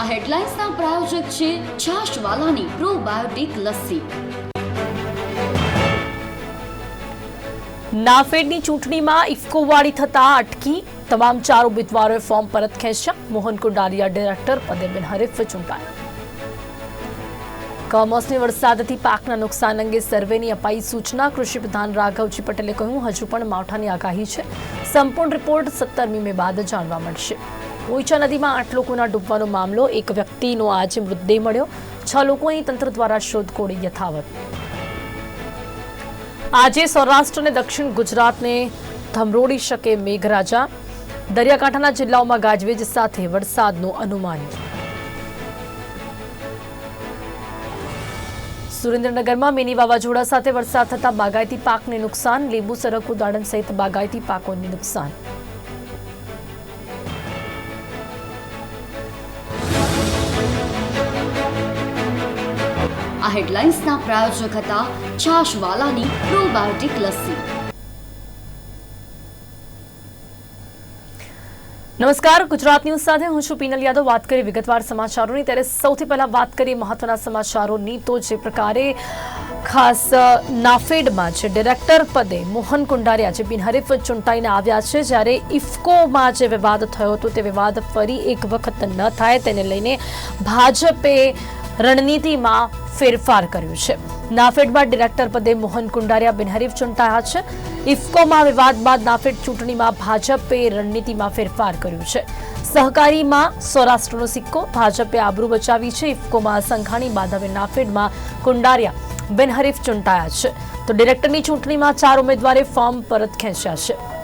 આ હેડલાઇન્સના પ્રાયોજક છે છાશવાલાની પ્રોબાયોટિક લસ્સી. નાફેડની ચૂંટણીમાં ઇફકોવાળી થતા અટકી તમામ ચાર ઉમેદવારોએ ફોર્મ પરત ખેંચ્યા. મોહન કુંડારિયા ડિરેક્ટર પદેબેન બિનહરીફ ચૂંટાયા. કમોસમી વરસાદથી પાકના નુકસાન અંગે સર્વેની અપાઈ સૂચના. કૃષિ પ્રધાન રાઘવજી પટેલે કહ્યું, હજુ પણ માવઠાની આગાહી છે. સંપૂર્ણ રિપોર્ટ સત્તરમી મે બાદ જાણવા મળશે. ઓઈચા નદીમાં આઠ લોકોના ડૂબવાનો મામલો, એક વ્યક્તિનો આજે મૃતદેહ મળ્યો. છ લોકોની તંત્ર દ્વારા શોધખોળ યથાવત. આજે સૌરાષ્ટ્ર અને દક્ષિણ ગુજરાતને ધમરોડી શકે મેઘરાજા. દરિયાકાંઠાના જિલ્લાઓમાં ગાજવીજ સાથે વરસાદનું અનુમાન. સુરેન્દ્રનગરમાં મિની વાવાઝોડા સાથે વરસાદ થતા બાગાયતી પાકને નુકસાન, લીંબુ સરગવું દાડમ સહિત બાગાયતી પાકોને નુકસાન. હેડલાઇન્સના પ્રાયોજક હતા છાશવાલાની પ્રોબાયોટિક લસ્સી. નમસ્કાર, ગુજરાત ન્યૂઝ સાથે હું છું પીનલ યાદવ. વાત કરીએ વિગતવાર સમાચારોની. ત્યારે સૌથી પહેલા વાત કરીએ મહત્વના સમાચારોની તો જે પ્રકારે ખાસ નાફેડમાં છે ડિરેક્ટર પદે મોહન કુંડારિયા જે બિનહરીફ ચૂંટાઈને આવ્યા છે. જ્યારે ઇફકોમાં જે વિવાદ થયો હતો, તે વિવાદ ફરી એક વખત ન થાય. તેને લઈને ભાજપે રણનીતિમાં ફેરફાર કર્યો છે. નાફેડમાં ડિરેક્ટર પદે મોહન કુંડારિયા બિનહરીફ ચૂંટાયા છે. ઇફકોમાં વિવાદ બાદ નાફેડ ચૂંટણીમાં ભાજપે રણનીતિમાં ફેરફાર કર્યો છે. સહકારીમાં સૌરાષ્ટ્રનો સિક્કો, ભાજપે આબરૂ બચાવી છે. ઇફકોમાં સંઘાણી બાદ હવે નાફેડમાં કુંડારિયા બિનહરીફ ચૂંટાયા છે. તો ડિરેક્ટરની ચૂંટણીમાં ચાર ઉમેદવારે ફોર્મ પરત ખેંચ્યા છે.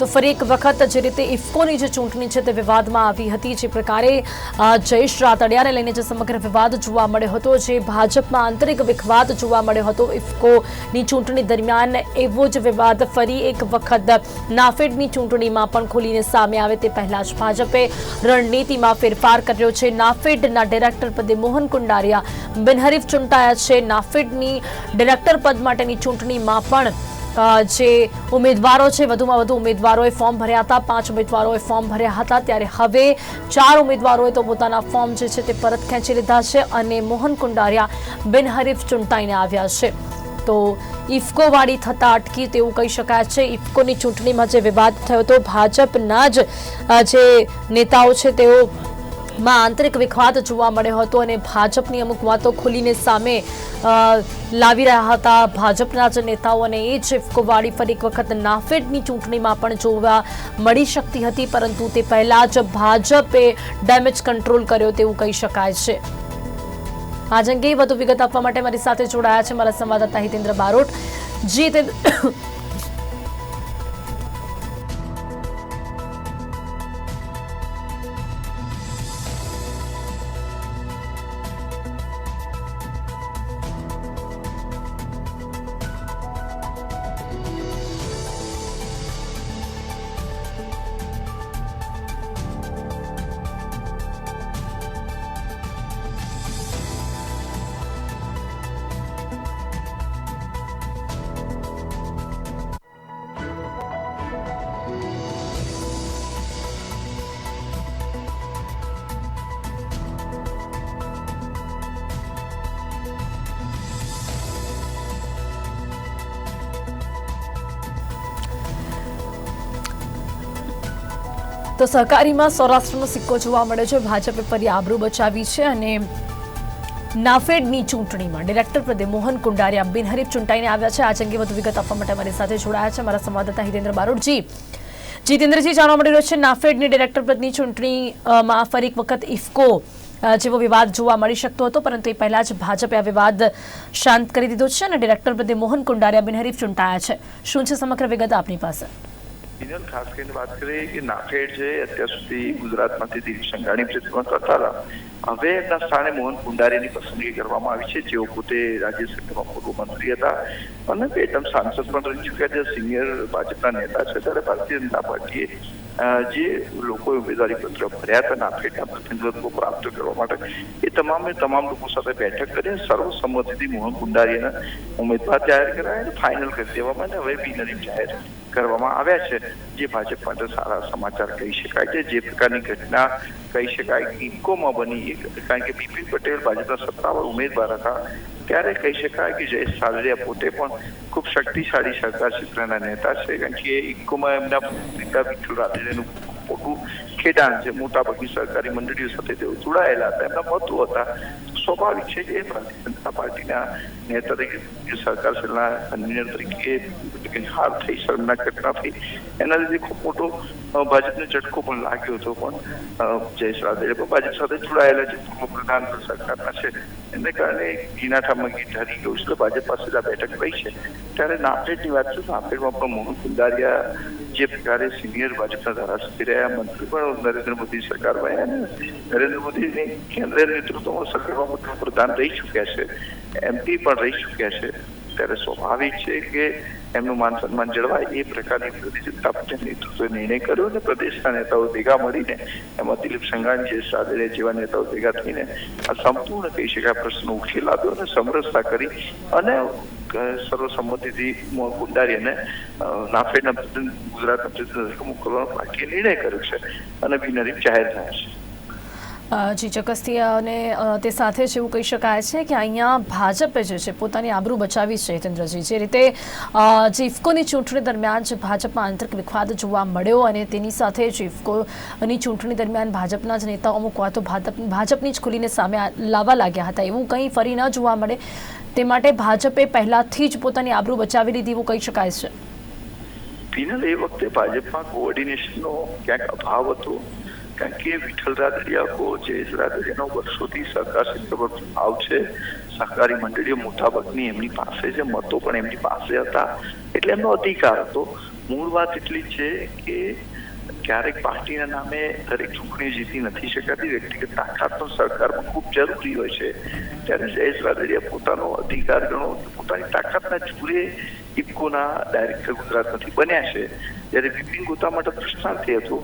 તો ફરી એક વખત જે રીતે ઇફકોની જે ચૂંટણી છે તે વિવાદમાં આવી હતી, જે પ્રકારે જયેશ રાતડિયાને લઈને જે સમગ્ર વિવાદ જોવા મળ્યો હતો, જે ભાજપમાં આંતરિક વિખવાદ જોવા મળ્યો હતો ઇફકોની ચૂંટણી દરમિયાન, એવો જ વિવાદ ફરી એક વખત નાફેડની ચૂંટણીમાં પણ ખોલીને સામે આવે તે પહેલા જ ભાજપે રણનીતિમાં ફેરફાર કર્યો છે. નાફેડના ડિરેક્ટર પદે મોહન કુંડારિયા બિનહરીફ ચૂંટાયા છે. નાફેડની ડિરેક્ટર પદ માટેની ચૂંટણીમાં પણ જે ઉમેદવારો છે, વધુમાં વધુ ઉમેદવારોએ ફોર્મ ભર્યા હતા. પાંચ ઉમેદવારોએ ફોર્મ ભર્યા હતા. ત્યારે હવે ચાર ઉમેદવારોએ તો પોતાના ફોર્મ જે છે તે પરત ખેંચી લીધા છે અને મોહન કુંડારિયા, બિનહરીફ ચૂંટાઈને આવ્યા છે. તો ઇફકોવાળી થતા અટકી તેવું કહી શકાય છે. ઇફકોની ચૂંટણીમાં જે વિવાદ થયો હતો, ભાજપના જ જે નેતાઓ છે તેઓ માં આંતરિક વિખવાદ જોવા મળ્યો હતો અને ભાજપની અમુક વાતો ખુલીને સામે લાવી રહ્યા હતા. ભાજપના જ નેતાઓ અને એ જ ઇફકોવાળી ફરી એક વખત નાફેડની ચૂંટણીમાં પણ જોવા મળી શકતી હતી, પરંતુ તે પહેલા જ ભાજપે ડેમેજ કંટ્રોલ કર્યો તેવું કહી શકાય છે. આજ અંગે વધુ વિગત આપવા માટે મારી સાથે જોડાયા છે મારા સંવાદદાતા હિતેન્દ્ર બારોટ. જી તે સહકારીમાં સૌરાષ્ટ્રનો સિક્કો જોવા મળે છે. ભાજપે ફરી આબરૂ બચાવી છે અને નાફેડની ચૂંટણીમાં ડિરેક્ટર પદે મોહન કુંડારિયા બિનહરીફ ચૂંટાઈને આવ્યા છે. આજ અંગે વધુ વિગત આપવા માટે મારી સાથે જોડાયા છે મારા સંવાદદાતા હિતેન્દ્ર બારોટજી જીતેન્દ્રજી, જાણવા મળી રહ્યો છે, નાફેડની ડિરેક્ટર પદની ચૂંટણીમાં ફરી એક વખત ઇફકો જેવો વિવાદ જોવા મળી શકતો હતો, પરંતુ એ પહેલા જ ભાજપે આ વિવાદ શાંત કરી દીધો છે અને ડિરેક્ટર પદે મોહન કુંડારિયા બિનહરીફ ચૂંટાયા છે. શું છે સમગ્ર વિગત આપની પાસે? ઇનલ ખાસ કરીને વાત કરીએ કે નાફેડ છે અત્યાર સુધી ગુજરાતમાંથી દિલીપ સંઘાણી પ્રતિબંધ કરતા હતા હવે એમના સ્થાને મોહન કુંડારીની પસંદગી કરવામાં આવી છે. જેઓ પોતે રાજ્યસભામાં પૂર્વ મંત્રી હતા અને બે ટર્મ સાંસદ પણ રહી ચૂક્યા છે. સિનિયર ભાજપના નેતા છે. ત્યારે ભારતીય જનતા પાર્ટીએ જે લોકોએ ઉમેદવારી પત્ર ભર્યા હતા નાફેડના પ્રતિનિધિત્વ પ્રાપ્ત કરવા માટે, એ તમામે તમામ લોકો સાથે બેઠક કરી સર્વસંમતિથી મોહન કુંડારીના ઉમેદવાર જાહેર કરાયા અને ફાઇનલ કરી દેવામાં હવે બિનહરીફ જાહેર. કરવામાં આવ્યા છે. જે ભાજપ માટે સારા સમાચાર કહી શકાય છે. જે પ્રકારની ઘટના કહી શકાય કે ઇફકોમાં બની કારણ કે બિપિન પટેલ ભાજપના સત્તાવાર ઉમેદવાર હતા, ત્યારે કહી શકાય કે જયેશ સાલરિયા પોતે પણ ખૂબ શક્તિશાળી સરકાર ક્ષેત્રના નેતા છે કારણ કે ઇકોમાં એમના પિતા વિઠ્ઠલ રાદડિયાનું મોટું ખેડાણ છે. મોટાભાગની સરકારી મંડળીઓ સાથે તેઓ જોડાયેલા હતા. એમના મહત્વ હતા. સ્વાભાવિક છે કે ભારતીય જનતા પાર્ટીના નેતા તરીકે સરકાર છેલ્લા કન્વીનર તરીકે હાર થઈ શર્મના ઘટના થઈ એના લીધે ખૂબ મોટો અ, ભાજપને ઝટકો પણ લાગ્યો હતો પણ અ, જયેશ રાદડિયા પણ ભાજપ સાથે જોડાયેલા છે પૂર્વ પ્રધાન પણ સરકારના છે એને કારણે ગીનાઠામાં ગીત હારી ગયું છે એટલે ભાજપ પાસે જ આ બેઠક રહી છે ત્યારે નાફેડની વાત છે નાફેડમાં પણ મોહન કુંદારિયા જે પ્રકારે સિનિયર ભાજપના ધારાસભ્ય રહ્યા મંત્રી પણ નરેન્દ્ર મોદી સરકારમાં રહ્યા અને નરેન્દ્ર મોદીની કેન્દ્રીય નેતૃત્વમાં સરકારમાં મોટા પ્રધાન રહી ચૂક્યા છે એમપી પણ રહી ચૂક્યા છે ત્યારે સ્વાભાવિક છે કે એમનું માન સન્માન જળવાય. એ પ્રકારની ભારતીય જનતા નિર્ણય કર્યો અને પ્રદેશના નેતાઓ ભેગા મળીને એમાં દિલીપ સંઘાણી જે સાદરે જેવા નેતાઓ ભેગા થઈને આ સંપૂર્ણ કહી શકાય પ્રશ્નો ઉકેલ આવ્યો અને સમરસતા કરી અને સર્વસંમતિથી કુંડારીને નાફેડના ગુજરાતના પ્રતિનિધિ મોકલવાનો પાર્ટીએ નિર્ણય કર્યો છે અને બિનહરીફ જાહેર થયા છે. જી ચોક્કસથી અને તે સાથે જ એવું કહી શકાય છે કે અહીંયા ભાજપે જે છે પોતાની આબરૂ બચાવી છે હિતેન્દ્રજી જે રીતે જે ઇફકોની ચૂંટણી દરમિયાન જે ભાજપમાં આંતરિક વિખવાદ જોવા મળ્યો અને તેની સાથે જ ઇફકોની ચૂંટણી દરમિયાન ભાજપના જ નેતાઓ અમુક વાતો ભાજપ, ભાજપની જ ખુલીને સામે લાવવા લાગ્યા હતા. એવું કંઈ ફરી ન જોવા મળે. તે માટે ભાજપે પહેલાથી જ પોતાની આબરૂ બચાવી લીધી એવું કહી શકાય છે. ફિનલ એ વખતે ભાજપમાં કોઓર્ડિનેશનનો ક્યાંક અભાવ હતો. કારણ કે વિઠ્ઠલ રાદડિયા જયેશ રાદડિયાનો વર્ષોથી સહકાર ક્ષેત્ર ભાવ છે, સહકારી મંડળીઓ મોટાભાગની એમની પાસે છે, મતો પણ એમની પાસે હતા. એટલે એમનો અધિકાર હતો. મૂળ વાત એટલી જ છે કે ક્યારેક પાર્ટીના નામે દરેક ચૂંટણી જીતી નથી શકાતી. વ્યક્તિગત તાકાતનો સરકારમાં ખૂબ જરૂરી હોય છે. ત્યારે જયેશ રાદડિયા પોતાનો અધિકાર ગણો, પોતાની તાકાતના જુરે ઇફકોના ડાયરેક્ટર ગુજરાતમાંથી બન્યા છે. જ્યારે બિપિન ગોતા માટે પ્રશ્નાર્થી હતો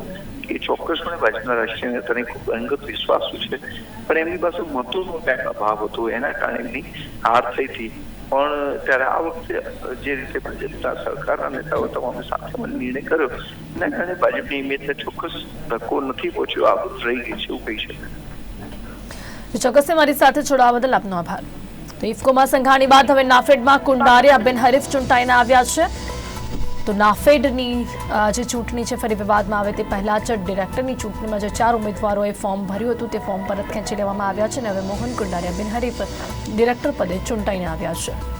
કે ચોક્કસપણે ભાજપના રાષ્ટ્રીય નેતાને ખૂબ અંગત વિશ્વાસ છે. પણ એમની પાસે મતોનો અભાવ હતો. એના કારણે એમની હાર થઈ હતી. પણ ત્યારે આ વખતે જે રીતે ભાજપના સરકારના નેતાઓ તમામે સાથે નિર્ણય કર્યો, એના કારણે ભાજપની ઇમેજને ચોક્કસ ધક્કો નથી પહોંચ્યો, આ રહી ગઈ છે એવું કહી શકાય. ચોક્કસ મારી સાથે જોડાવા બદલ આપનો આભાર. તો ઇફકોમાં સંઘાણી બાદ હવે નાફેડમાં કુંડારિયા બિન હરીફ ચૂંટાઈને આવ્યા છે. તો નાફેડની જે ચૂંટણી છે, ફરી વિવાદમાં આવે તે પહેલાં જ ડિરેક્ટરની ચૂંટણીમાં જે ચાર ઉમેદવારોએ ફોર્મ ભર્યું હતું તે ફોર્મ પરત ખેંચી લેવામાં આવ્યા છે અને હવે મોહન કુંડારિયા બિનહરીફ ડિરેક્ટર પદે ચૂંટાઈને આવ્યા છે.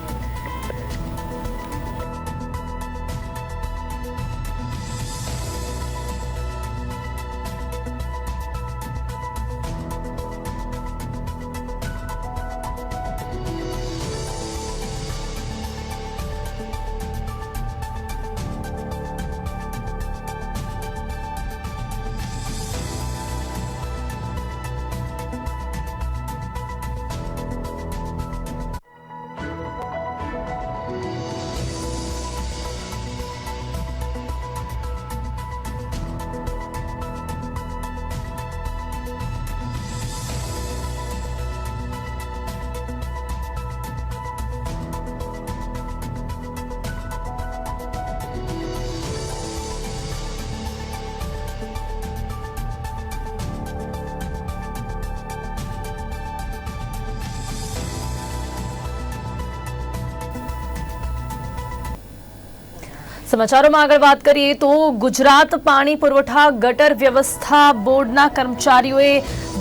સમાચારોમાં આગળ વાત કરીએ તો ગુજરાત પાણી પુરવઠા ગટર વ્યવસ્થા બોર્ડના કર્મચારીઓએ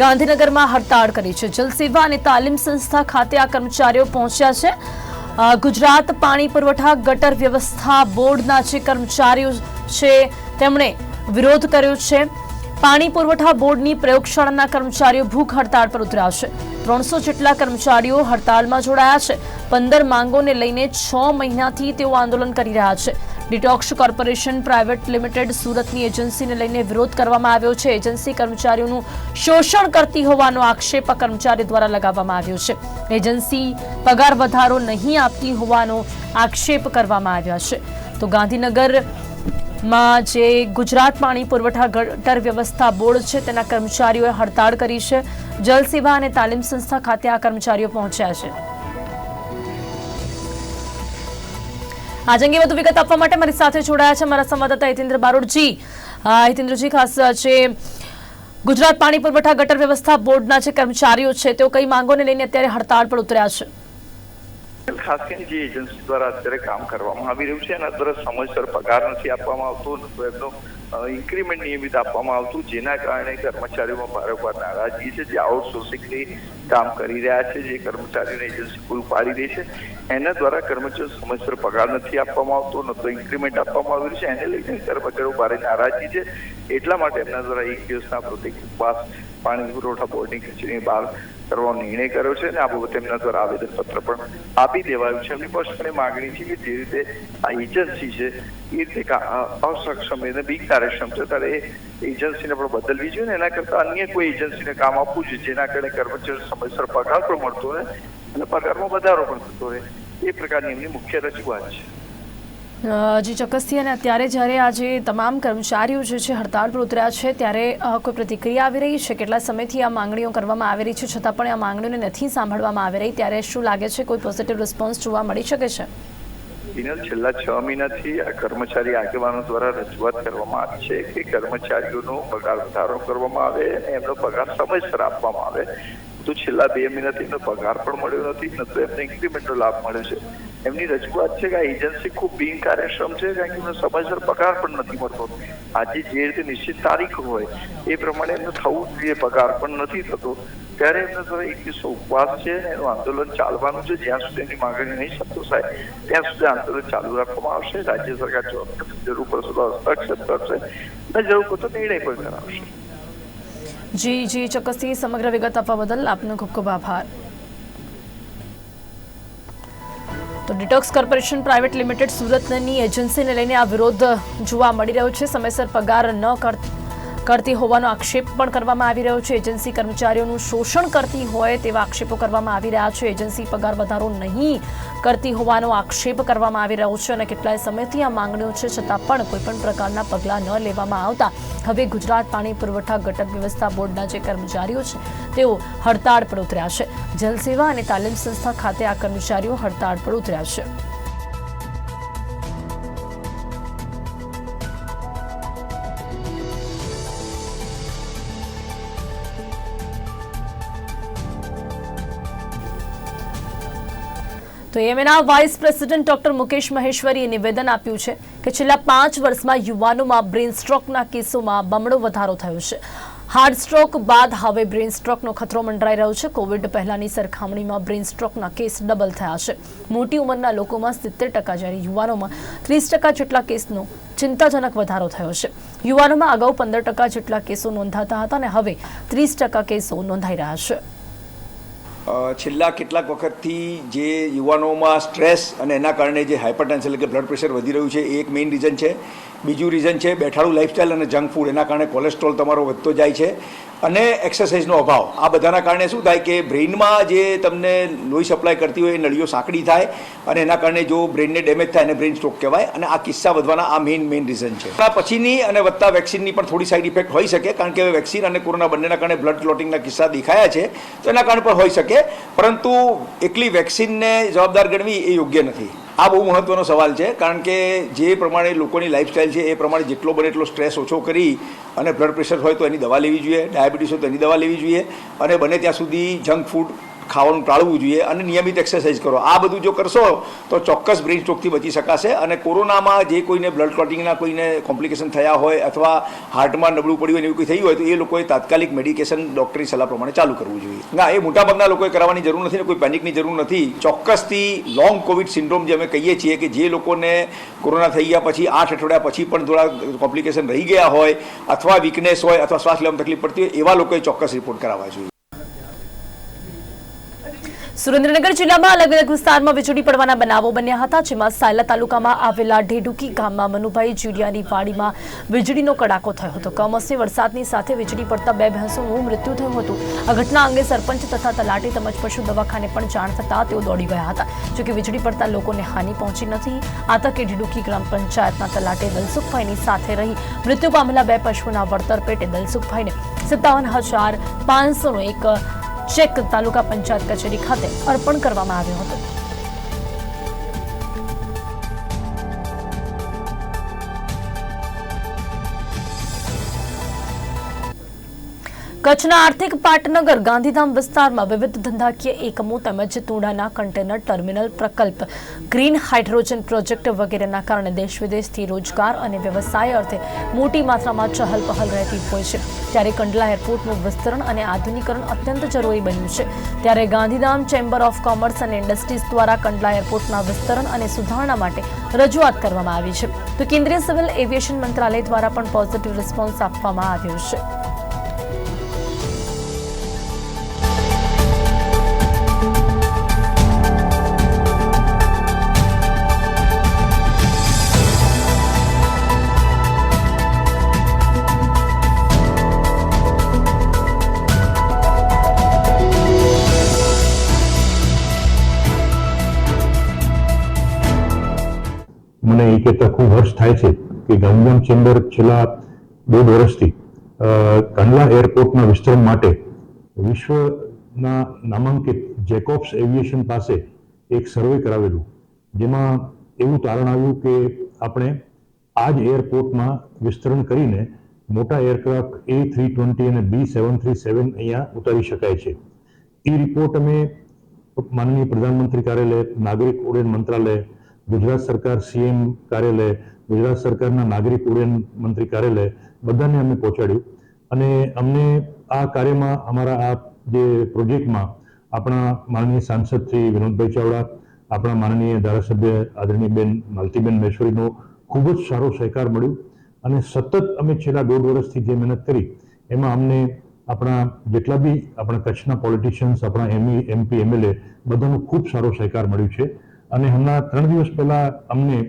ગાંધીનગરમાં હડતાળ કરી છે. જલસેવા અને તાલીમ સંસ્થા ખાતે આ કર્મચારીઓ પહોંચ્યા છે. ગુજરાત પાણી પુરવઠા ગટર વ્યવસ્થા બોર્ડના જે કર્મચારીઓ છે, તેમણે વિરોધ કર્યો છે. પાણી પુરવઠા બોર્ડની પ્રયોગશાળાના કર્મચારીઓ ભૂખ હડતાળ પર ઉતર્યા છે. ત્રણસો જેટલા કર્મચારીઓ હડતાળમાં જોડાયા છે. પંદર માંગોને લઈને છ મહિનાથી તેઓ આંદોલન કરી રહ્યા છે. ડિટોક્સ કોર્પોરેશન પ્રાઇવેટ લિમિટેડ સુરતની એજન્સીને લઈને વિરોધ કરવામાં આવ્યો છે. એજન્સી કર્મચારીઓનું શોષણ કરતી હોવાનો આક્ષેપ કર્મચારી દ્વારા લગાવવામાં આવ્યો છે. એજન્સી પગાર વધારો નહીં આપતી હોવાનો આક્ષેપ કરવામાં આવ્યો છે. તો ગાંધીનગરમાં જે ગુજરાત પાણી પુરવઠા ગટર વ્યવસ્થા બોર્ડ છે, તેના કર્મચારીઓએ હડતાળ કરી છે. જલ સેવા અને તાલીમ સંસ્થા ખાતે આ કર્મચારીઓ પહોંચ્યા છે. આજ અંગે વધુ વિગત આપવા માટે મારી સાથે જોડાયા છે મારા સંવાદદાતા હિતેન્દ્ર બારોડજી. હિતેન્દ્રજી, ખાસ છે ગુજરાત પાણી પુરવઠા ગટર વ્યવસ્થા બોર્ડના જે કર્મચારીઓ છે, તેઓ કઈ માંગોને લઈને અત્યારે હડતાળ પર ઉતર્યા છે? ખાસ કરીને જે એજન્સી દ્વારા અત્યારે કામ કરવામાં આવી રહ્યું છે એના દ્વારા સમયસર પગાર નથી આપવામાં આવતો. એમનો ઇન્ક્રીમેન્ટ નિયમિત આપવામાં આવતું, જેના કારણે કર્મચારીઓમાં વારંવાર નારાજગી છે, જે આઉટસોર્સિંગની કામ કરી રહ્યા છે, જે કર્મચારીઓને એજન્સી પૂરું પાડી દે છે, એના દ્વારા કર્મચારીઓ સમયસર પગાર નથી આપવામાં આવતો, ન તો ઇન્ક્રીમેન્ટ આપવામાં આવ્યું છે. એને લઈને કર્મચારીઓ ભારે નારાજગી છે. એટલા માટે એમના દ્વારા એક દિવસના પ્રત્યેક ઉપવાસ પાણી પુરવઠા બોર્ડની કચેરી બહાર કરવાનો નિર્ણય કર્યો છે અને આ બાબતે એમના દ્વારા આવેદનપત્ર પણ આપી દેવાયું છે. એમની સ્પષ્ટપણે માગણી છે કે જે રીતે આ એજન્સી છે, એ રીતે અસક્ષમ અને બિન કાર્યક્ષમ છે, ત્યારે એ એજન્સીને પણ બદલવી જોઈએ ને એના કરતા અન્ય કોઈ એજન્સીને કામ આપવું જોઈએ, જેના કારણે કર્મચારી સમયસર પગાર પણ મળતો રહે અને પગારમાં વધારો પણ થતો રહે. એ પ્રકારની એમની મુખ્ય રજૂઆત છે. જી, ચોક્કસથી. અને અત્યારે જ્યારે આજે તમામ કર્મચારીઓ જે છે હડતાળ પર ઉતર્યા છે, ત્યારે કોઈ પ્રતિક્રિયા આવી રહી છે? કેટલા સમયથી આ માંગણીઓ કરવામાં આવી રહી છે? છતાં પણ આ માંગણીઓને નથી સાંભળવામાં આવી રહી. ત્યારે શું લાગે છે, કોઈ પોઝિટિવ રિસ્પોન્સ જોવા મળી શકે છે? હિનલ છેલ્લા છ મહિનાથી આ કર્મચારી આગેવાનો દ્વારા રજૂઆત કરવામાં આવી છે કે કર્મચારીઓનો પગાર વધારો કરવામાં આવે અને એમનો પગાર સમયસર આપવામાં આવે. તો છેલ્લા બે મહિનાથી એમનો પગાર પણ મળ્યો નથી ન તો એમને ઇન્ક્રીમેન્ટનો લાભ મળ્યો છે. એમની રજૂઆત છે કે આ એજન્સી ખૂબ બિનકાર્યક્ષમ છે કારણ કે એમને સમયસર પગાર પણ નથી મળતો. આજે જે રીતે નિશ્ચિત તારીખ હોય એ પ્રમાણે એમને થવું જોઈએ, પગાર પણ નથી થતો. ત્યારે એમને દ્વારા એક દિવસો ઉપવાસ છે એનું આંદોલન ચાલવાનું છે. જ્યાં સુધી એની માંગણી નહીં સંતોષાય, ત્યાં સુધી આંદોલન ચાલુ રાખવામાં આવશે. રાજ્ય સરકાર જરૂર પડશે તો હસ્તક્ષેપ કરશે અને જરૂર પડતો નિર્ણય પણ કરાવશે. જી જી, ચોક્કસથી સમગ્ર વિગત આપવા બદલ આપનો ખૂબ ખૂબ આભાર. તો ડિટોક્સ કોર્પોરેશન પ્રાઇવેટ લિમિટેડ સુરતની એજન્સીને લઈને આ વિરોધ જોવા મળી રહ્યો છે. સમયસર પગાર ન કર કરતી હોવાનો આક્ષેપ પણ કરવામાં આવી રહ્યો છે. એજન્સી કર્મચારીઓનું શોષણ કરતી હોય તેવા આક્ષેપો કરવામાં આવી રહ્યા છે. એજન્સી પગાર વધારો નહીં કરતી હોવાનો આક્ષેપ કરવામાં આવી રહ્યો છે અને કેટલાય સમયથી આ માંગણીઓ છે, છતાં પણ કોઈપણ પ્રકારના પગલાં ન લેવામાં આવતા. હવે ગુજરાત પાણી પુરવઠા ઘટક વ્યવસ્થા બોર્ડના જે કર્મચારીઓ છે, તેઓ હડતાળ પર ઉતર્યા છે. જલસેવા અને તાલીમ સંસ્થા ખાતે આ કર્મચારીઓ હડતાળ પર ઉતર્યા છે. તો એમએના વાઇસ પ્રેસિડેન્ટ ડોક્ટર મુકેશ મહેશ્વરીએ નિવેદન આપ્યું છે કે છેલ્લા પાંચ વર્ષમાં યુવાનોમાં બ્રેઇન સ્ટ્રોકના કેસોમાં બમણો વધારો થયો છે. હાર્ડ સ્ટ્રોક બાદ હવે બ્રેન સ્ટ્રોકનો ખતરો મંડરાઈ રહ્યો છે. કોવિડ પહેલાની સરખામણીમાં બ્રેઇન સ્ટ્રોકના કેસ ડબલ થયા છે. મોટી ઉંમરના લોકોમાં સિત્તેર ટકા જ્યારે યુવાનોમાં ત્રીસ ટકા જેટલા કેસનો ચિંતાજનક વધારો થયો છે. યુવાનોમાં અગાઉ પંદર ટકા જેટલા કેસો નોંધાતા હતા અને હવે ત્રીસ ટકા કેસો નોંધાઈ રહ્યા છે. છેલ્લા કેટલાક વખતથી જે યુવાનોમાં સ્ટ્રેસ અને એના કારણે જે હાઇપરટેન્શન એટલે કે બ્લડ પ્રેશર વધી રહ્યું છે, એ એક મેઇન રીઝન છે. બીજું રીઝન છે બેઠાડું લાઇફસ્ટાઇલ અને જંક ફૂડ, એના કારણે કોલેસ્ટ્રોલ તમારો વધતો જાય છે. અને એક્સરસાઇઝનો અભાવ. આ બધાના કારણે શું થાય કે બ્રેઇનમાં જે તમને લોહી સપ્લાય કરતી હોય એ નળીઓ સાંકડી થાય અને એના કારણે જો બ્રેઇનને ડેમેજ થાય એને બ્રેઇન સ્ટ્રોક કહેવાય અને આ કિસ્સા વધવાના આ મેઇન મેઇન રીઝન છે. આ પછીની અને વધતા વેક્સિનની પણ થોડી સાઇડ ઇફેક્ટ હોઈ શકે કારણ કે વેક્સિન અને કોરોના બંનેના કારણે બ્લડ ક્લોટિંગના કિસ્સા દેખાયા છે. તો એના કારણે પણ હોઈ શકે. પરંતુ એકલી વેક્સિનને જવાબદાર ગણવી એ યોગ્ય નથી. આ બહુ મહત્વનો સવાલ છે, કારણ કે જે પ્રમાણે લોકોની લાઈફસ્ટાઈલ છે, એ પ્રમાણે જેટલો બને એટલો સ્ટ્રેસ ઓછો કરી અને બ્લડ પ્રેશર હોય તો એની દવા લેવી જોઈએ ડાયાબિટીસ હોય તો એની દવા લેવી જોઈએ અને બને ત્યાં સુધી જંક ફૂડ ખાવાનું ટાળવું જોઈએ અને નિયમિત એક્સરસાઇઝ કરો. આ બધું જો કરશો તો ચોક્કસ બ્રેઇન સ્ટ્રોકથી બચી શકાશે અને કોરોનામાં જે કોઈને બ્લડ ક્લોટિંગના કોઈને કોમ્પ્લિકેશન થયા હોય અથવા હાર્ટમાં નબળું પડ્યું હોય એવું કંઈ થયું હોય તો એ લોકોએ તાત્કાલિક મેડિકેશન ડૉક્ટરની સલાહ પ્રમાણે ચાલુ કરવું જોઈએ. ના, એ મોટાભાગના લોકોએ કરાવવાની જરૂર નથી ને કોઈ પેનિકની જરૂર નથી. ચોક્કસથી લોંગ કોવિડ સિન્ડ્રોમ જે અમે કહીએ છીએ કે જે લોકોને કોરોના થઈ ગયા પછી આઠ અઠવાડિયા પછી પણ થોડા કોમ્પ્લિકેશન રહી ગયા હોય અથવા વીકનેસ હોય અથવા શ્વાસ લેવામાં તકલીફ પડતી હોય એવા લોકોએ ચોક્કસ રિપોર્ટ કરાવવા જોઈએ. સુરેન્દ્રનગર જિલ્લામાં અલગ અલગ વિસ્તારમાં વીજળી પડવાના બનાવો બન્યા હતા, જેમાં સાયલા તાલુકામાં આવેલા ઢેડુકી ગામમાં મનુભાઈ જીડિયાની વાડીમાં વીજળીનો કડાકો થયો હતો. કમોસમી વરસાદની સાથે વીજળી પડતા બે ભેંસોનું મૃત્યુ થયું હતું. આ ઘટના અંગે સરપંચ તથા તલાટી તેમજ પશુ દવાખાને પણ જાણ થતાં તેઓ દોડી ગયા હતા. જોકે વીજળી પડતા લોકોને હાનિ પહોંચી નથી, આ તકે ઢેડુકી ગ્રામ પંચાયતના તલાટે દલસુખભાઈની સાથે રહી મૃત્યુ પામેલા બે પશુના વળતર પેટે દલસુખભાઈને સત્તાવન હજાર પાંચસોનો એક ચેક તાલુકા પંચાયત કચેરી ખાતે અર્પણ કરવામાં આવ્યો હતો. કચ્છના આર્થિક પાટનગર ગાંધીધામ વિસ્તારમાં વિવિધ ધંધાકીય એકમો તેમજ તુડાના કન્ટેનર ટર્મિનલ પ્રકલ્પ, ગ્રીન હાઇડ્રોજન પ્રોજેક્ટ વગેરેના કારણે દેશ વિદેશથી રોજગાર અને વ્યવસાય અર્થે મોટી માત્રામાં ચહલ પહલ રહેતી હોય છે. ત્યારે કંડલા એરપોર્ટનું વિસ્તરણ અને આધુનિકરણ અત્યંત જરૂરી બન્યું છે. ત્યારે ગાંધીધામ ચેમ્બર ઓફ કોમર્સ અને ઇન્ડસ્ટ્રીઝ દ્વારા કંડલા એરપોર્ટના વિસ્તરણ અને સુધારણા માટે રજૂઆત કરવામાં આવી છે. તો કેન્દ્રીય સિવિલ એવિએશન મંત્રાલય દ્વારા પણ પોઝિટિવ રિસ્પોન્સ આપવામાં આવ્યો છે. કહેતા ખૂબ હર્ષ થાય છે કે ગાંધીધામ ચેમ્બર છેલ્લા દોઢ વર્ષથી કંડલા એરપોર્ટના વિસ્તરણ માટે વિશ્વના નામાંકિત જેકોબ્સ એવિએશન પાસે એક સર્વે કરાવેલું. જેમાં એવું તારણ આવ્યું કે આપણે આ જ એરપોર્ટમાં વિસ્તરણ કરીને મોટા એરક્રાફ્ટ એ થ્રી ટ્વેન્ટી અને બી સેવન થ્રી સેવન અહીંયા ઉતારી શકાય છે. એ રિપોર્ટ અમે માનનીય પ્રધાનમંત્રી કાર્યાલય, નાગરિક ઉડ્ડયન મંત્રાલય ગુજરાત સરકાર સીએમ કાર્યાલય, ગુજરાત સરકારના નાગરિક ઉડ્ડયન મંત્રી કાર્યાલય, બધાને અમે પહોંચાડ્યું. અને અમને આ કાર્યમાં અમારા આ જે પ્રોજેક્ટમાં આપણા માનનીય સાંસદ શ્રી વિનોદભાઈ ચાવડા, આપણા માનનીય ધારાસભ્ય આદરણીય બેન માલતીબેન મહેશ્વરીનો ખૂબ જ સારો સહકાર મળ્યો. અને સતત અમે છેલ્લા દોઢ વર્ષથી જે મહેનત કરી, એમાં અમને આપણા જેટલા બી આપણા કચ્છના પોલિટિશિયન્સ આપણા એમઈ એમપી એમએલએ બધાનો ખૂબ સારો સહકાર મળ્યો છે. અને હમણાં ત્રણ દિવસ પહેલા અમને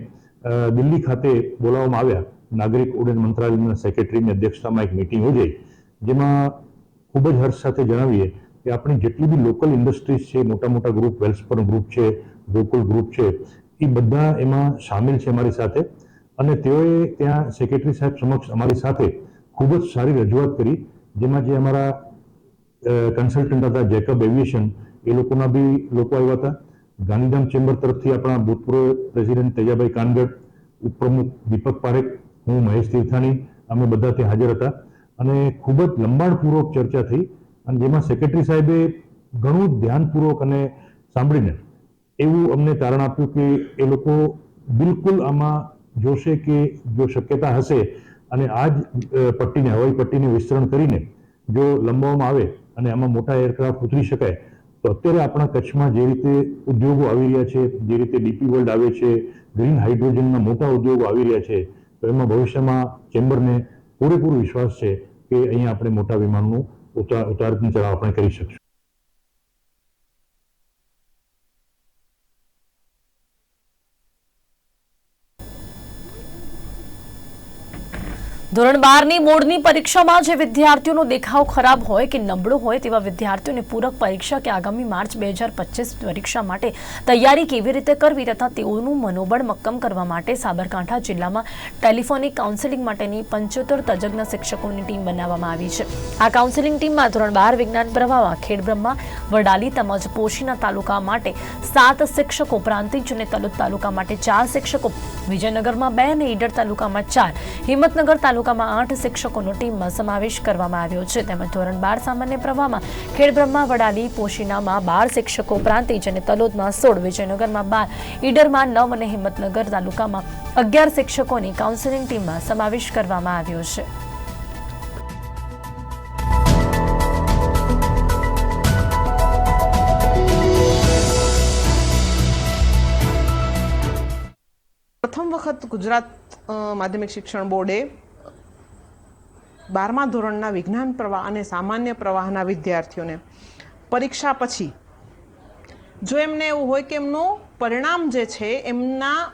દિલ્હી ખાતે બોલાવવામાં આવ્યા. નાગરિક ઉડ્ડયન મંત્રાલયના સેક્રેટરીની અધ્યક્ષતામાં એક મિટિંગ યોજાઈ. જેમાં ખૂબ જ હર્ષ સાથે જણાવીએ કે આપણી જેટલી બી લોકલ ઇન્ડસ્ટ્રીઝ છે મોટા મોટા ગ્રુપ વેલ્સપર ગ્રુપ છે ગોકુલ ગ્રુપ છે, એ બધા એમાં સામેલ છે અમારી સાથે. અને તેઓએ ત્યાં સેક્રેટરી સાહેબ સમક્ષ અમારી સાથે ખૂબ જ સારી રજૂઆત કરી, જેમાં જે અમારા કન્સલ્ટન્ટ હતા જેકબ એવિએશન એ લોકોના બી લોકો આવ્યા હતા. ગાંધીધામ ચેમ્બર તરફથી આપણા ભૂતપૂર્વ પ્રેસિડેન્ટ તેજાભાઈ કાનગઢ ઉપપ્રમુખ દીપક પારેખ, હું મહેશ તીર્થાણી, અમે બધા ત્યાં હાજર હતા. અને ખૂબ જ લંબાણપૂર્વક ચર્ચા થઈ. અને જેમાં સેક્રેટરી સાહેબે ઘણું ધ્યાનપૂર્વક અને સાંભળીને એવું અમને તારણ આપ્યું કે એ લોકો બિલકુલ આમાં જોશે કે જો શક્યતા હશે અને આ જ પટ્ટીને, હવાઈ પટ્ટીને વિસ્તરણ કરીને જો લંબાવવામાં આવે અને આમાં મોટા એરક્રાફ્ટ ઉતરી શકાય તો અત્યારે આપણા કચ્છમાં જે રીતે ઉદ્યોગો આવી રહ્યા છે, જે રીતે ડીપી વર્લ્ડ આવે છે, ગ્રીન હાઇડ્રોજનના મોટા ઉદ્યોગો આવી રહ્યા છે, તો એમાં ભવિષ્યમાં ચેમ્બરને પૂરેપૂરો વિશ્વાસ છે કે અહીંયા આપણે મોટા વિમાનનું ઉતાર ઉતાર ચઢાવ આપણે કરી શકશું. ધોરણ બારની બોર્ડની પરીક્ષામાં જે વિદ્યાર્થીઓનો દેખાવ ખરાબ હોય કે નબળો હોય તેવા વિદ્યાર્થીઓને પૂરક પરીક્ષા કે આગામી માર્ચ બે હજાર પચીસ પરીક્ષા માટે તૈયારી કેવી રીતે કરવી તથા તેઓનું મનોબળ મક્કમ કરવા માટે સાબરકાંઠા જિલ્લામાં ટેલિફોનિક કાઉન્સેલિંગ માટેની પંચોતેર તજજ્ઞ શિક્ષકોની ટીમ બનાવવામાં આવી છે. આ કાઉન્સેલિંગ ટીમમાં ધોરણ બાર વિજ્ઞાન પ્રવાહમાં ખેડબ્રહ્મા વડાલી તેમજ પોશીના તાલુકા માટે સાત શિક્ષકો, પ્રાંતિજ અને તલોદ તાલુકા માટે ચાર શિક્ષકો, વિજયનગરમાં બે અને ઈડર તાલુકામાં ચાર, હિંમતનગર તાલુકામાં આઠ શિક્ષકોનો ટીમમાં સમાવેશ કરવામાં આવ્યો છે. તેમજ ધોરણ બાર સામાન્ય પ્રવાહમાં ખેડબ્રહ્મા વડાલી, પોશીનામાં બાર શિક્ષકો પ્રાંતિજ અને તલોદમાં સોળ, વિજયનગરમાં બાર, ઈડરમાં નવ અને હિંમતનગર તાલુકામાં અગિયાર શિક્ષકોની કાઉન્સેલિંગ ટીમમાં સમાવેશ કરવામાં આવ્યો છે. પ્રથમ વખત ગુજરાત માધ્યમિક શિક્ષણ બોર્ડે બારમા ધોરણના વિજ્ઞાન પ્રવાહ અને સામાન્ય પ્રવાહના વિદ્યાર્થીઓને પરીક્ષા પછી જો એમને એવું હોય કે એમનું પરિણામ જે છે, એમના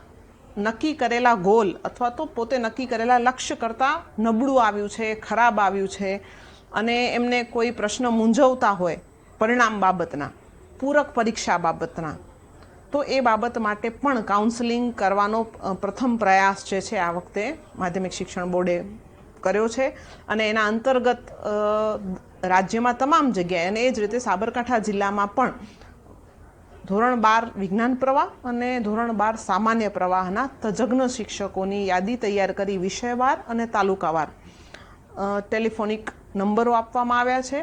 નક્કી કરેલા ગોલ અથવા તો પોતે નક્કી કરેલા લક્ષ્ય કરતાં નબળું આવ્યું છે, ખરાબ આવ્યું છે અને એમને કોઈ પ્રશ્ન મૂંઝવતા હોય પરિણામ બાબતના, પૂરક પરીક્ષા બાબતના, તો એ બાબત માટે પણ કાઉન્સેલિંગ કરવાનો પ્રથમ પ્રયાસ જે છે આ વખતે માધ્યમિક શિક્ષણ બોર્ડે કર્યો છે અને એના અંતર્ગત રાજ્યમાં તમામ જગ્યાએ અને એ જ રીતે સાબરકાંઠા જિલ્લામાં પણ ધોરણ બાર વિજ્ઞાન પ્રવાહ અને ધોરણ બાર સામાન્ય પ્રવાહના તજજ્ઞ શિક્ષકોની યાદી તૈયાર કરી વિષયવાર અને તાલુકાવાર ટેલિફોનિક નંબરો આપવામાં આવ્યા છે.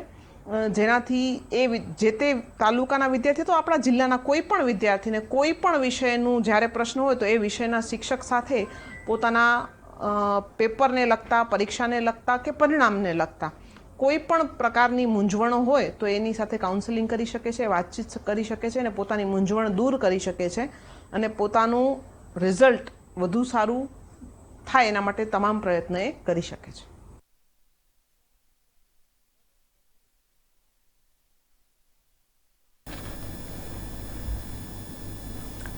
જેનાથી એ જે તે તાલુકાના વિદ્યાર્થી તો આપણા જિલ્લાના કોઈ પણ વિદ્યાર્થીને કોઈ પણ વિષયનું જ્યારે પ્રશ્ન હોય તો એ વિષયના શિક્ષક સાથે પોતાના પેપરને લગતા, પરીક્ષાને લગતા કે પરિણામને લગતા કોઈ પણ પ્રકારની મૂંઝવણો હોય તો એની સાથે કાઉન્સેલિંગ કરી શકે છે, વાતચીત કરી શકે છે અને પોતાની મૂંઝવણ દૂર કરી શકે છે અને પોતાનું રિઝલ્ટ વધુ સારું થાય એના માટે તમામ પ્રયત્ન એ કરી શકે છે.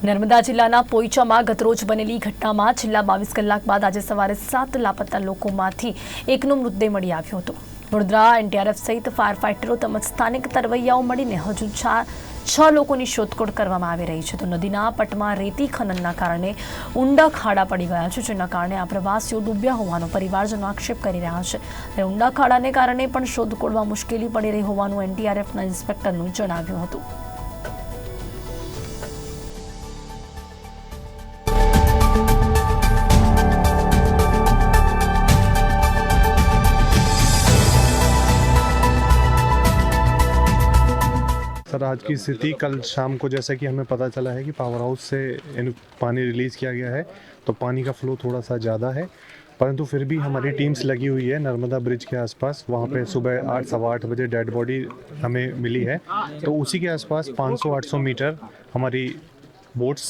નર્મદા જિલ્લાના પોઈચામાં ગતરોજ બનેલી ઘટનામાં છેલ્લા બાવીસ કલાક બાદ આજે સવારે સાત લાપતા લોકોમાંથી એકનો મૃતદેહ મળી આવ્યો હતો. વડોદરા એનડીઆરએફ સહિત ફાયર ફાઇટરો તેમજ સ્થાનિક તરવૈયાઓ મળીને હજુ છ લોકોની શોધખોળ કરવામાં આવી રહી છે. તો નદીના પટમાં રેતી ખનનના કારણે ઊંડા ખાડા પડી ગયા છે, જેના કારણે આ પ્રવાસીઓ ડૂબ્યા હોવાનો પરિવારજનો આક્ષેપ કરી રહ્યા છે. અને ઊંડા ખાડાને કારણે પણ શોધખોળમાં મુશ્કેલી પડી રહી હોવાનું એનડીઆરએફના ઇન્સ્પેક્ટરનું જણાવ્યું હતું. सर, आज की स्थिति कल शाम को जैसा कि हमें पता चला है कि पावर हाउस से पानी रिलीज़ किया गया है तो पानी का फ्लो थोड़ा सा ज़्यादा है। परंतु फिर भी हमारी टीम्स लगी हुई है नर्मदा ब्रिज के आसपास, वहाँ पे सुबह आठ, सवा आठ बजे डेड बॉडी हमें मिली है। तो उसी के आसपास 500-800 मीटर हमारी बोट्स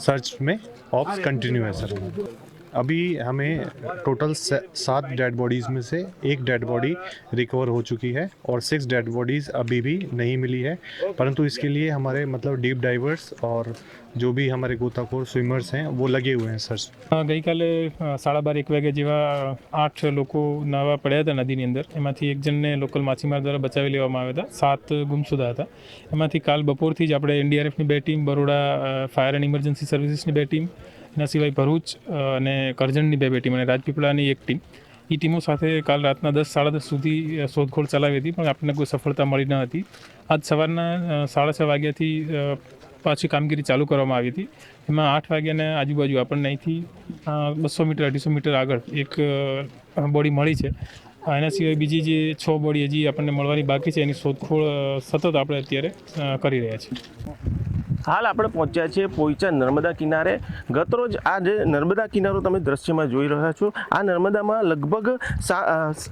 सर्च में ऑप्स कंटिन्यू है सर अभी हमें टोटल से- सात डेड बॉडीज़ में से एक डेड बॉडी रिकवर हो चुकी है और सिक्स डेड बॉडीज़ अभी भी नहीं मिली है परंतु इसके लिए हमारे मतलब डीप डाइवर्स और जो भी हमारे गोताखोर स्विमर्स हैं वो लगे हुए हैं સર અ, ગઈકાલે અ, સાડા બાર એક વાગે જેવા આઠ લોકો નાવા પડ્યા હતા નદીની અંદર એમાંથી એક જણને લોકલ માછીમાર દ્વારા બચાવી લેવામાં આવ્યા હતા સાત ગુમસુદા હતા એમાંથી કાલ બપોરથી જ આપણે એનડીઆરએફની બે team Baroda fire and emergency સર્વિસીસની બે ટીમ એના સિવાય ભરૂચ અને કરજણની બે બે ટીમ અને રાજપીપળાની એક ટીમ. એ ટીમો સાથે કાલ રાતના દસ, સાડા દસ સુધી શોધખોળ ચલાવી હતી, પણ આપણને કોઈ સફળતા મળી ન હતી. આજ સવારના સાડા છ વાગ્યાથી પાછી કામગીરી ચાલુ કરવામાં આવી હતી. એમાં આઠ વાગ્યાને આજુબાજુ આપણને અહીંથી બસો મીટર, અઢીસો મીટર આગળ એક બોડી મળી છે. એના સિવાય બીજી જે છ બોડી હજી આપણને મળવાની બાકી છે, એની શોધખોળ સતત આપણે અત્યારે કરી રહ્યા છીએ. હાલ આપણે પહોંચ્યા છીએ પોઈચા નર્મદા કિનારે. ગતરોજ આ જે નર્મદા કિનારો તમે દ્રશ્યમાં જોઈ રહ્યા છો. આ નર્મદામાં લગભગ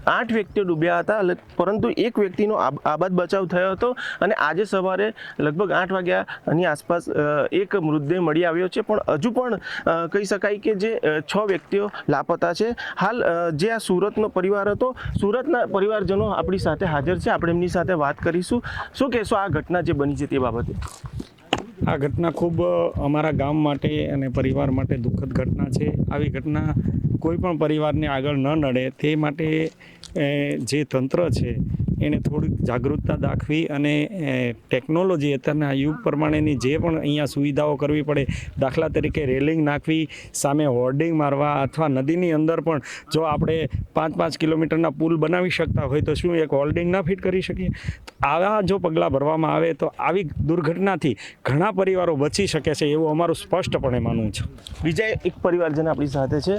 આઠ વ્યક્તિઓ ડૂબ્યા હતા પરંતુ એક વ્યક્તિનો આબાદ બચાવ થયો હતો અને આજે સવારે લગભગ આઠ વાગ્યાની આસપાસ એક મૃતદેહ મળી આવ્યો છે. પણ હજુ પણ કહી શકાય કે જે છ વ્યક્તિઓ લાપતા છે. હાલ જે આ સુરતનો પરિવાર હતો, સુરતના પરિવારજનો આપણી સાથે હાજર છે. આપણે એમની સાથે વાત કરીશું. શું કહેશો આ ઘટના જે બની છે તે બાબતે? આ ઘટના ખૂબ અમારા ગામ માટે અને પરિવાર માટે દુઃખદ ઘટના છે. આવી ઘટના કોઈ પણ પરિવારને આગળ ન નડે. તે માટે જે તંત્ર છે એને થોડીક જાગૃતતા દાખવી અને ટેકનોલોજી અત્યારના યુગ પ્રમાણેની જે પણ અહીંયા સુવિધાઓ કરવી પડે, દાખલા તરીકે રેલિંગ નાખવી, સામે હોર્ડિંગ મારવા અથવા નદીની અંદર પણ જો આપણે પાંચ પાંચ કિલોમીટરના પુલ બનાવી શકતા હોય તો શું એક હોર્ડિંગ ના ફિટ કરી શકીએ? આવા જો પગલાં ભરવામાં આવે તો આવી દુર્ઘટનાથી ઘણા પરિવારો બચી શકે છે એવું અમારું સ્પષ્ટપણે માનવું છે. બીજા એક પરિવારજન આપણી સાથે છે.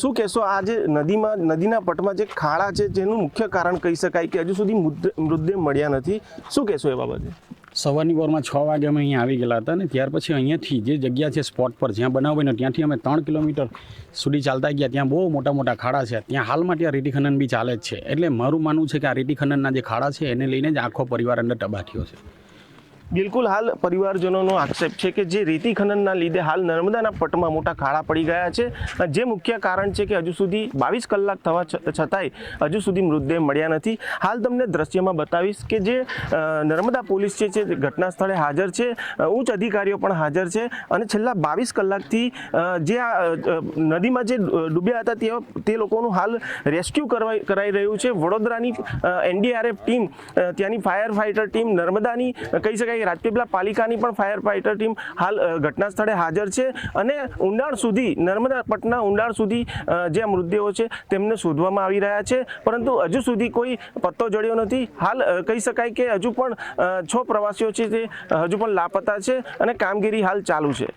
શું કહેશો આ જે નદીમાં, નદીના પટમાં જે ખાડા છે, જેનું મુખ્ય કારણ કહી શકાય કે હજુ સુધી મુદ્દ- મૃતદેહ મળ્યા નથી. શું કહેશો એ બાબતે? સવારની પોરમાં છ વાગે અમે અહીંયા આવી ગયેલા હતા ને, ત્યાર પછી અહીંયાથી જે જગ્યા છે સ્પોટ પર, જ્યાં બનાવ ત્યાંથી અમે ત્રણ કિલોમીટર સુધી ચાલતા ગયા. ત્યાં બહુ મોટા મોટા ખાડા છે. ત્યાં હાલમાં ત્યાં રેતી ખનન બી ચાલે જ છે. એટલે મારું માનવું છે કે આ રેતી ખનનના જે ખાડા છે, એને લઈને જ આખો પરિવાર અંદર તબાઠ્યો છે. બિલકુલ હાલ પરિવારજનોનો આક્ષેપ છે કે જે રેતી ખનનના લીધે હાલ નર્મદાના પટમાં મોટા ખાડા પડી ગયા છે. જે મુખ્ય કારણ છે કે હજુ સુધી બાવીસ કલાક થવા છતાંય હજુ સુધી મૃતદેહ મળ્યા નથી. હાલ તમને દ્રશ્યમાં બતાવીશ કે જે નર્મદા પોલીસ છે, જે ઘટના સ્થળે હાજર છે ઉચ્ચ અધિકારીઓ પણ હાજર છે. અને છેલ્લા બાવીસ કલાકથી જે આ નદીમાં જે ડૂબ્યા હતા તે તે લોકોનું હાલ રેસ્ક્યુ કરવા કરાઈ રહ્યું છે. વડોદરાની એનડીઆરએફ ટીમ ત્યાંની ફાયર ફાઇટર ટીમ નર્મદાની કહી શકાય કે રાજપીપળા પાલિકાની પણ ફાયર ફાઇટર ટીમ હાલ ઘટના સ્થળે હાજર છે અને ઊંડાણ સુધી, નર્મદા પટના ઊંડાણ સુધી જે મૃતદેહો છે તેમને શોધવામાં આવી રહ્યા છે. પરંતુ હજુ સુધી કોઈ પત્તો જડ્યો નથી. હાલ કહી શકાય કે હજુ પણ છ પ્રવાસીઓ છે તે હજુ પણ લાપતા છે અને કામગીરી હાલ ચાલુ છે.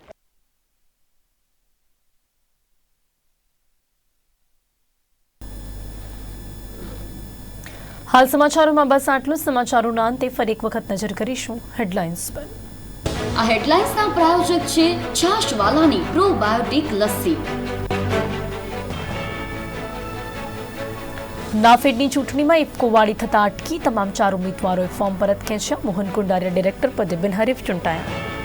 હાલ સમાચારોમાં બસ આટલું સમાચારોના અંતે ફરી એક વખત નજર કરીશું. હેડલાઇન્સ પર. આ હેડલાઇન્સના પ્રાયોજક છે છાશવાલાની પ્રોબાયોટિક લસ્સી. નાફેડની ચૂંટણીમાં ઇફકોવાળી થતા અટકી. તમામ ચાર ઉમેદવારોએ ફોર્મ પરત ખેંચ્યા. મોહન કુંડારિયા ડિરેક્ટર પદે બિનહરીફ ચૂંટાયા.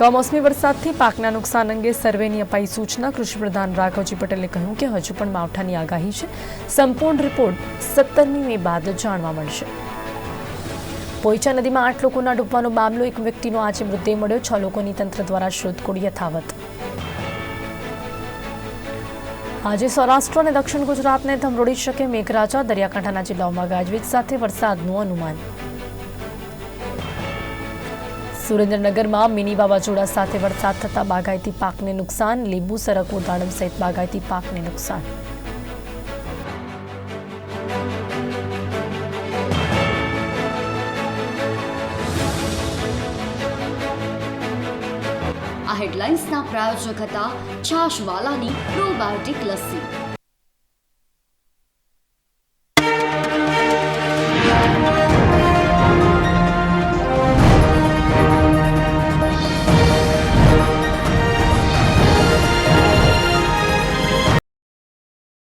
કમોસમી વરસાદથી પાકના નુકસાન અંગે સર્વેની અપાઈ સૂચના કૃષિપ્રધાન રાઘવજી પટેલે કહ્યું કે હજુ પણ માવઠાની આગાહી છે. સંપૂર્ણ રિપોર્ટ સત્તરમી મે બાદ જાણવા મળશે. પોઈચા નદીમાં આઠ લોકોના ડૂબવાનો મામલો, એક વ્યક્તિનો આજે મૃતદેહ મળ્યો, છ લોકોની તંત્ર દ્વારા શોધખોળ યથાવત. આજે સૌરાષ્ટ્ર અને દક્ષિણ ગુજરાતને ધમરોડી શકે મેઘરાજા, દરિયાકાંઠાના જિલ્લાઓમાં ગાજવીજ સાથે વરસાદનું અનુમાન. સુરેન્દ્રનગરમાં મિની વાવાઝોડા સાથે વરસાદ થતા બાગાયતી પાકને નુકસાન, લીંબુ, સરગવો, દાડમ સહિત બાગાયતી પાકને નુકસાન. આ હેડલાઇન્સના પ્રાયોજક હતા છાશવાલાની પ્રોબાયોટિક લસ્સી.